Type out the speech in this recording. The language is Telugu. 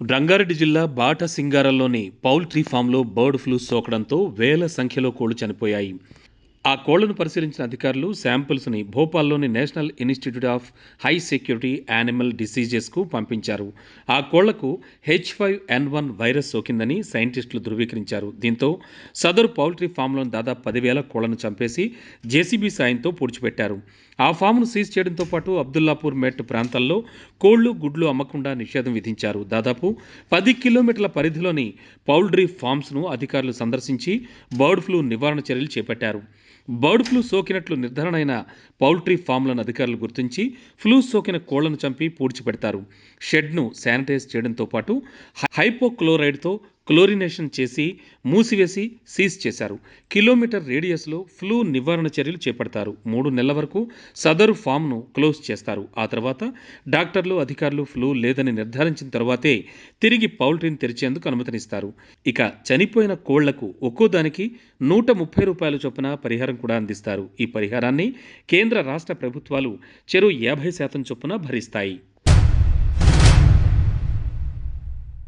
రంగారెడ్డి జిల్లా బాట సింగారంలోని పౌల్ట్రీ ఫామ్లో బర్డ్ ఫ్లూ సోకడంతో వేల సంఖ్యలో కోళ్ళు చనిపోయాయి. ఆ కోళ్ళను పరిశీలించిన అధికారులు శాంపిల్స్ని భోపాల్లోని National Institute of High Security Animal డిసీజెస్కు పంపించారు. ఆ కోళ్ళకు H five N one virus సోకిందని సైంటిస్టులు ధృవీకరించారు. దీంతో సదరు పౌల్ట్రీ ఫామ్లోని దాదాపు పదివేల కోళ్ళను చంపేసి జేసీబీ సాయంతో పూడ్చిపెట్టారు. ఆ ఫామ్ను సీజ్ చేయడంతో పాటు అబ్దుల్లాపూర్ మెట్ ప్రాంతాల్లో కోళ్ళు గుడ్లు అమ్మకుండా నిషేధం విధించారు. దాదాపు పది కిలోమీటర్ల పరిధిలోని పౌల్ట్రీ ఫామ్స్ను అధికారులు సందర్శించి బర్డ్ ఫ్లూ నివారణ చర్యలు చేపట్టారు. బర్డ్ ఫ్లూ సోకినట్లు నిర్ధారణ అయిన పౌల్ట్రీ ఫామ్లను అధికారులు గుర్తించి ఫ్లూ సోకిన కోళ్ళను చంపి పూడ్చిపెడతారు. షెడ్ను శానిటైజ్ చేయడంతో పాటు హైపోక్లోరైడ్తో క్లోరినేషన్ చేసి మూసివేసి సీజ్ చేశారు. కిలోమీటర్ రేడియస్లో ఫ్లూ నివారణ చర్యలు చేపడతారు. మూడు నెలల వరకు సదరు ఫామ్ను క్లోజ్ చేస్తారు. ఆ తర్వాత డాక్టర్లు అధికారులు ఫ్లూ లేదని నిర్ధారించిన తర్వాతే తిరిగి పౌల్ట్రీని తెరిచేందుకు అనుమతినిస్తారు. ఇక చనిపోయిన కోళ్ళకు ఒక్కో దానికి నూట ముప్పై రూపాయల చొప్పున పరిహారం కూడా అందిస్తారు. ఈ పరిహారాన్ని కేంద్ర రాష్ట్ర ప్రభుత్వాలు చెరువు యాభై శాతం చొప్పున భరిస్తాయి.